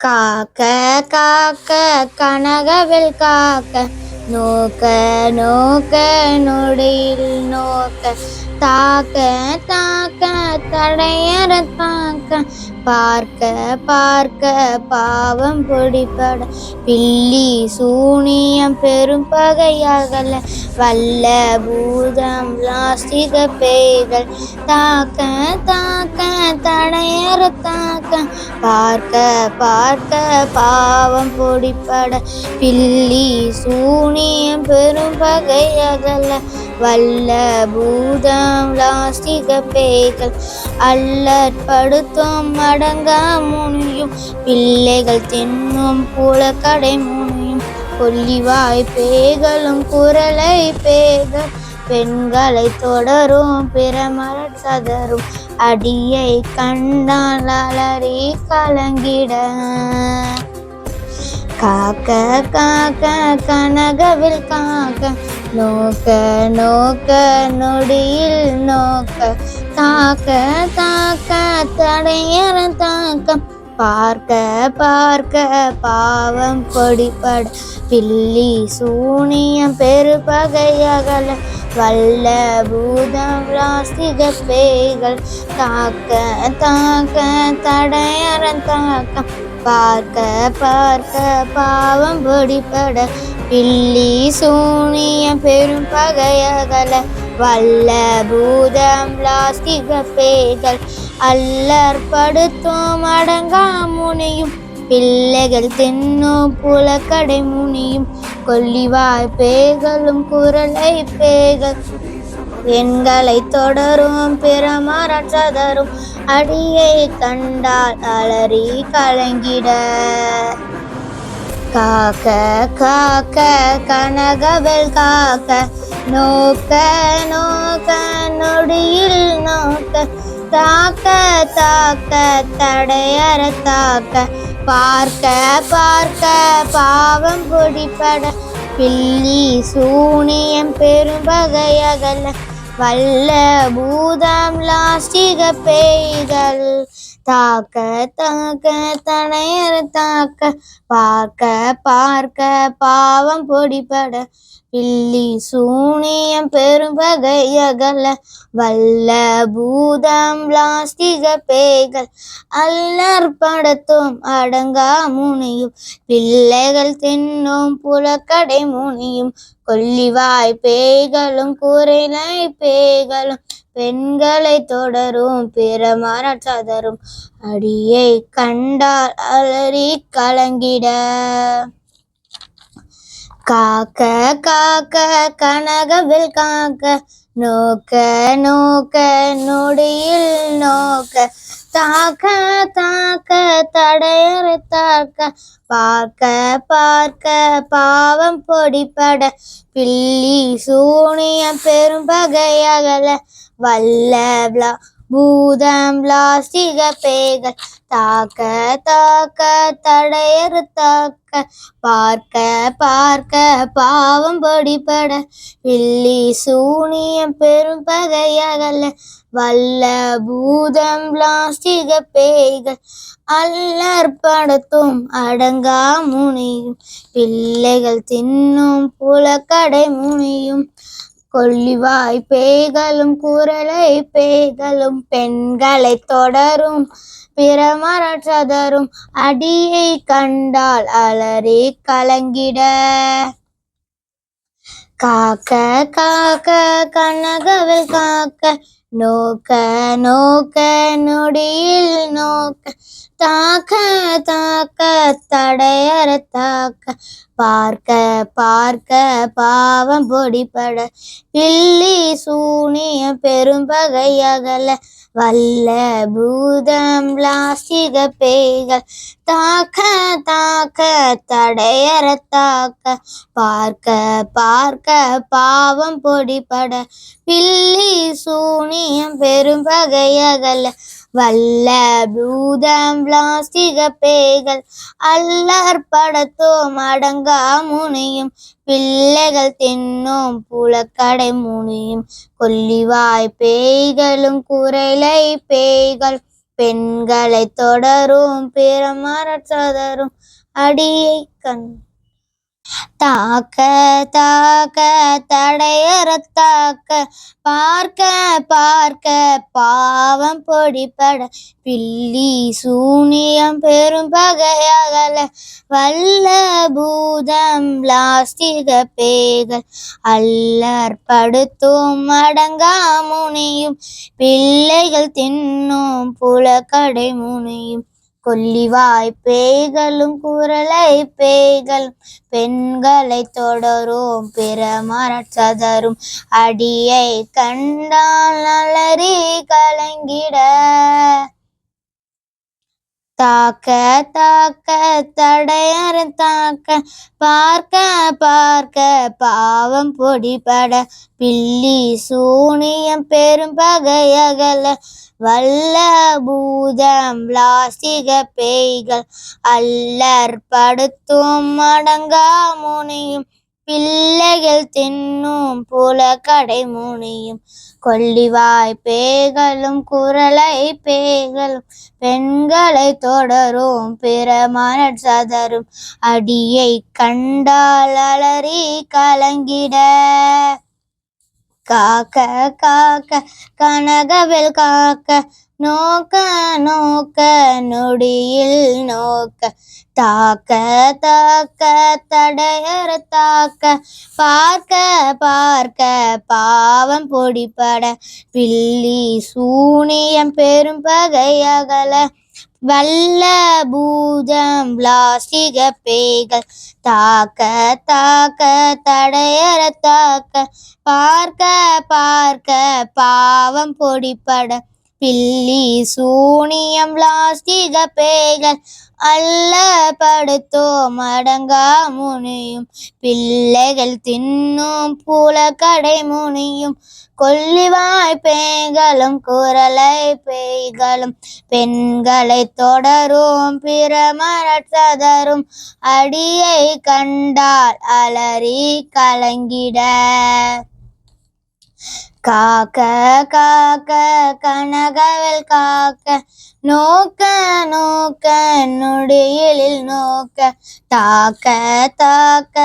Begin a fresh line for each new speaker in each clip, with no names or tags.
காக்க காக்க கனகவில் காக்க நோக்க நோக்க நொடியில் நோக்க தாக்க தாக்க தடையற தாக்க. பார்க்க பார்க்க பாவம் பொடிப்பட பில்லி சூனியம் பெரும் பகையாகல. வல்ல பூதம் லாஸ்டிக பேய்கள். தாக்க தாக்க தடையற தாக்க. பார்க்க பார்க்க பாவம் பொடிப்பட பில்லி சூனியம் பெரும் பகையாகல. வல்ல பூதம் லாஸ்டிக பேய்கள் அல்லற்படுத்தும் அடங்கா முனியும். பிள்ளைகள் தின்னும் புலக்கடை முனியும். கொல்லிவாய் பேய்களும் குரலை பேய்கள். பெண்களை தொடரும் பிறமலர் சதரும். அடியை கண்டால் அலறி கலங்கிட. காக்க காக்க கனகவில் காக்க. நோக்க நோக்க நொடியில் நோக்க. தாக்க தாக்க தடையற தாக்கம். பார்க்க பார்க்க பாவம் கொடிப்பட பில்லி சூனியம் பெருபகையகல வல்ல பூதம் ராசிக பேய்கள். தாக்க தாக்க தடையற தாக்கம். பார்க்க பார்க்க பாவம் பொடிப்பட இல்லி சூனிய பெரும் பகையகல வல்ல பூதம் லாஸ்டிக பேய்கள் அல்லற்படுத்தும் அடங்கா முனையும் பிள்ளைகள் தின்னோ புல கடை முனியும். கொல்லிவாய் பேய்களும் குரலை பேய்கள் எண்களை தொடரும் பிறமரற்றதரும் அடியை கண்டால் அலறி கலங்கிட. காக்க காக்க கனகவல் காக்க நோக்க நோக்க நொடியில் நோக்க தாக்க தாக்க தடையற தாக்க பார்க்க பார்க்க பாவம் பொடிப்பட பில்லி சூனியம் பெரும்பகையகல வல்ல பூதம் லாஸ்டிக பேய்கள். தாக்க தாக்க தடையர் தாக்க பார்க்க பார்க்க பாவம் பொடிப்பட பில்லி சூனியம் பெரும்பகையகல வல்ல பூதம் பிளாஸ்டிக பேய்கள் அல்லர் படத்தோம் அடங்கா முனியும் பிள்ளைகள் தின்னும் புலக்கடை முனியும் கொல்லிவாய் பேய்களும் குறைலை பேய்களும் பெண்களை தொடரும் பிற சதரும். அடியை கண்டால் அலறி கலங்கிட. காக்க காக்க கனகவில் காக்க. நோக்க நோக்க நொடியில் நோக்க. தாக்க தாக்க தடையற தாக்க பார்க்க பார்க்க பாவம் பொடிப்பட பில்லி சூனியம் பெரும் பகையகல வல்ல பிளா பூதம் பிளாஸ்டிக பேய்கள் தாக்க தாக்க தடையறு தாக்க பார்க்க பார்க்க பாவம் பொடிப்பட வில்லி சூனியம் பெரும் பகையகல வல்ல பூதம் பிளாஸ்டிக பேய்கள் அல்லற்படத்தும் அடங்கா முனியும் பிள்ளைகள் தின்னும் புலக்கடை முனியும் கொல்லிவாய் பேய்களும் குரலை பேய்களும் பெண்களை தொடரும். பிறமரற்றதரும் அடியை கண்டால் அலறி கலங்கிட. காக்க காக்க கனகவில் காக்க நோக்க நோக்க நொடியில் நோக்க தாக்க தாக்க தடையற தாக்க. பார்க்க பார்க்க பாவம் பொடிப்பட பில்லி சூனிய பெரும்பகையகல வல்ல பூதம் பிளாஸ்டிக பேய்கள். தாக்க தாக்க தடையற தாக்க. பார்க்க பார்க்க பாவம் பொடிப்பட பில்லி சூனியம் பெரும்பகையகல வல்ல பூதம் பிளாஸ்டிக பேய்கள் அல்லற்படத்தோம் அடங்கா முனியும். பிள்ளைகள் தின்னும் புலக்கடை முனியும். கொல்லிவாய் பேய்களும் குரலை பேய்கள். பெண்களை தொடரும் பிறமரச் சதரும் அடியை கண் தாக்க தாக்க தடையற தாக்க பார்க்க பார்க்க பாவம் பொடிப்பட பில்லி சூனியம் பெரும் பகையகல வல்ல பூதம் பிளாஸ்டிக பேகள் அல்லர் படுத்தும் அடங்கா முனியும் பிள்ளைகள் தின்னும் புலக்கடை முனியும். கொல்லிவாய் பேய்களும் குரலை பேய்களும் பெண்களை தொடரும். பிற மரச்சதரும் அடியை கண்டால் அலறி கலங்கிட. தாக்க தாக்க தடையற தாக்க பார்க்க பார்க்க பாவம் பொடிபட பில்லி சூனியம் பெரும் பகையகல வல்ல பூதம் லாசிக பேய்கள் அல்லற் படுத்தும் அடங்கா முனியும் பிள்ளைகள் தின்னும் புலக்கடை முனியும் கொல்லிவாய் பேய்களும் குரலை பேய்களும் பெண்களை தொடரும் பிற சதரும். அடியை கண்டால் அலறி கலங்கிட. காக்க காக்க கனகவில் காக்க நோக்க நோக்க நொடியில் நோக்க தாக்க தாக்க தடையற தாக்க பார்க்க பார்க்க பாவம் பொடிப்பட பில்லி சூனியம் பெரும் பகையகல வல்ல பூதம் லாஸ்டிக பேய்கள். தாக்க தாக்க தடையற தாக்க. பார்க்க பார்க்க பாவம் பொடிப்பட பில்லி சூனியம் லாஸ்டிக பேய்கள் அல்ல படுத்தோம் அடங்கா முனியும். பிள்ளைகள் தின்னும் മുനിയും முனியும். கொல்லிவாய் பேய்களும் குரலை பேய்களும். பெண்களை தொடரும் பிற மரச்சதரும் அடியை கண்டால் அலறி கலங்கிட. காக்க காக்க கனகவில் காக்க நோக்க நோக்க நொடியலில் நோக்க தாக்க தாக்க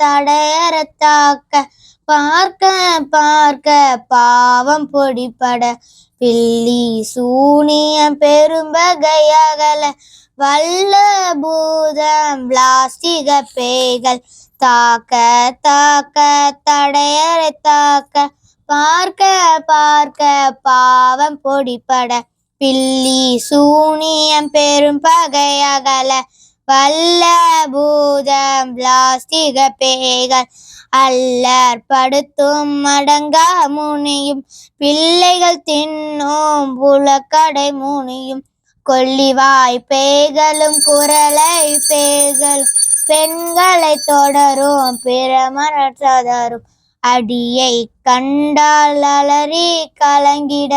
தடையற தாக்க பார்க்க பார்க்க பாவம் பொடிப்பட பில்லி சூனியம் பெரும்பகையகல வல்ல பூதம் பிளாஸ்டிக பேய்கள் தாக்க தாக்க தடையற தாக்க பார்க்க பார்க்க பாவம் பொடிப்பட பில்லி சூனியம் பெரும் பகையகல வல்ல பூதம் பிளாஸ்டிக பேய்கள். அல்லர் படுத்தும் மடங்கா முனியும். பிள்ளைகள் தின்னும் புலக்கடை முனியும். கொல்லிவாய் பேய்களும் குரலை பேய்களும். பெண்களை தொடரும் பிற மரச்சதரும் அடியை கண்டால் அலறி கலங்கிட.